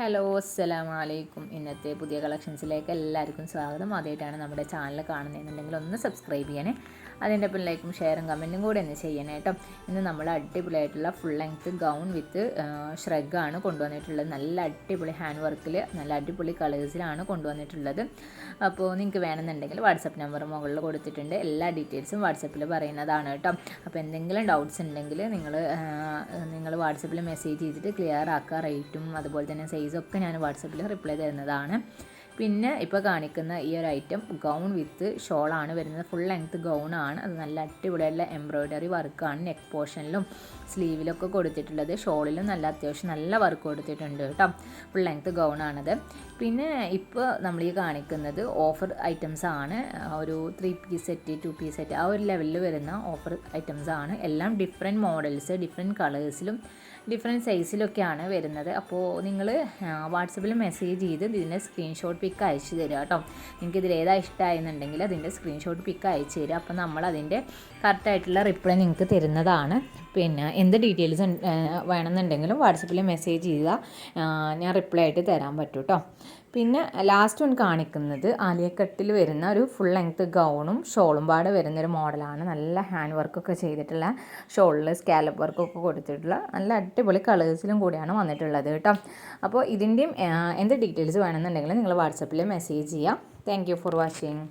Hello അസ്സലാം വലൈക്കും ഇന്നത്തെ പുതിയ കളക്ഷൻസിലേക്ക് എല്ലാവർക്കും സ്വാഗതം. ആദ്യമായിട്ടാണ് നമ്മുടെ ചാനൽ കാണുന്നതെന്നുണ്ടെങ്കിൽ ഒന്ന് സബ്സ്ക്രൈബ് ചെയ്യണേ. അതിന്റെ ഒപ്പം ലൈക്കും ഷെയറും കമന്റും കൂടെ ഒന്ന് ചെയ്യണേ കേട്ടോ ഇന്ന് നമ്മൾ അടിപൊളിയായിട്ടുള്ള ഫുൾ ലെങ്ത്ത് ഗൗൺ വിത്ത് ഷ്രഗാണ് കൊണ്ടുവന്നിട്ടുള്ളത്. നല്ല അടിപൊളി ഹാൻഡ് വർക്കിൽ നല്ല അടിപൊളി കളേഴ്സിലാണ് കൊണ്ടുവന്നിട്ടുള്ളത്. അപ്പോൾ നിങ്ങൾക്ക് വേണമെന്നുണ്ടെങ്കിൽ വാട്സപ്പ് നമ്പർ മുകളിൽ കൊടുത്തിട്ടുണ്ട്. എല്ലാ ഡീറ്റെയിൽസും വാട്സപ്പിൽ പറയുന്നതാണ് കേട്ടോ അപ്പോൾ എന്തെങ്കിലും ഡൗട്ട്സ് ഉണ്ടെങ്കിൽ നിങ്ങൾ നിങ്ങൾ വാട്സപ്പിൽ മെസ്സേജ് ചെയ്തിട്ട് ക്ലിയർ ആക്കുക റേറ്റും അതുപോലെ തന്നെ സൈസൊക്കെ ഞാൻ വാട്സപ്പിൽ റിപ്ലൈ തരുന്നതാണ്. പിന്നെ ഇപ്പോൾ കാണിക്കുന്ന ഈ ഒരു ഐറ്റം ഗൗൺ വിത്ത് ഷോളാണ് വരുന്നത്. ഫുൾ ലെങ്ത്ത് ആണ്. അത് നല്ല അടിപൊളിയുള്ള എംബ്രോയ്ഡറി വർക്കാണ് നെക്ക് പോർഷനിലും സ്ലീവിലൊക്കെ കൊടുത്തിട്ടുള്ളത്. ഷോളിലും നല്ല അത്യാവശ്യം നല്ല വർക്ക് കൊടുത്തിട്ടുണ്ട് കേട്ടോ. ഫുൾ ലെങ്ത്ത് ഗൗൺ ആണത്. പിന്നെ ഇപ്പോൾ നമ്മൾ ഈ കാണിക്കുന്നത് ഓഫർ ഐറ്റംസ് ആണ്. ഒരു three piece set two piece set ആ ഒരു ലെവലിൽ വരുന്ന ഓഫർ ഐറ്റംസ് ആണ്. എല്ലാം ഡിഫറെന്റ് മോഡൽസ് ഡിഫറെന്റ് കളേഴ്സിലും ഡിഫറെന്റ് സൈസിലൊക്കെയാണ് വരുന്നത്. അപ്പോൾ നിങ്ങൾ വാട്സപ്പിൽ മെസ്സേജ് ചെയ്ത് ഇതിന്റെ സ്ക്രീൻഷോട്ട് പിക്ക് അയച്ചു തരിക കേട്ടോ. നിങ്ങൾക്ക് ഇതിൽ ഏതാ ഇഷ്ടമായെന്നുണ്ടെങ്കിൽ അതിന്റെ സ്ക്രീൻഷോട്ട് പിക്ക് അയച്ചു തരിക അപ്പോൾ നമ്മൾ അതിന്റെ കറക്റ്റായിട്ടുള്ള റിപ്ലൈ നിങ്ങൾക്ക് തരുന്നതാണ്. പിന്നെ എന്ത് ഡീറ്റെയിൽസ് വേണമെന്നുണ്ടെങ്കിലും വാട്സപ്പിൽ മെസ്സേജ് ചെയ്യുക ഞാൻ റിപ്ലൈ ആയിട്ട് തരാൻ പറ്റും കേട്ടോ പിന്നെ ലാസ്റ്റ് വൺ കാണിക്കുന്നത് ആലിയക്കട്ടിൽ വരുന്ന ഒരു ഫുൾ ലെങ്ത്ത് ഗൗണും ഷോളും പാടെ വരുന്നൊരു മോഡലാണ് നല്ല ഹാൻഡ് വർക്കൊക്കെ ചെയ്തിട്ടുള്ള ഷോളിൽ സ്കാലപ്പ് വർക്കൊക്കെ കൊടുത്തിട്ടുള്ള നല്ല അടിപൊളി കളേഴ്സിലും കൂടിയാണ് വന്നിട്ടുള്ളത് കേട്ടോ. അപ്പോൾ ഇതിന്റെയും എന്ത് ഡീറ്റെയിൽസ് വേണമെന്നുണ്ടെങ്കിൽ നിങ്ങൾ വാട്സപ്പിൽ മെസ്സേജ് ചെയ്യാം. Thank for watching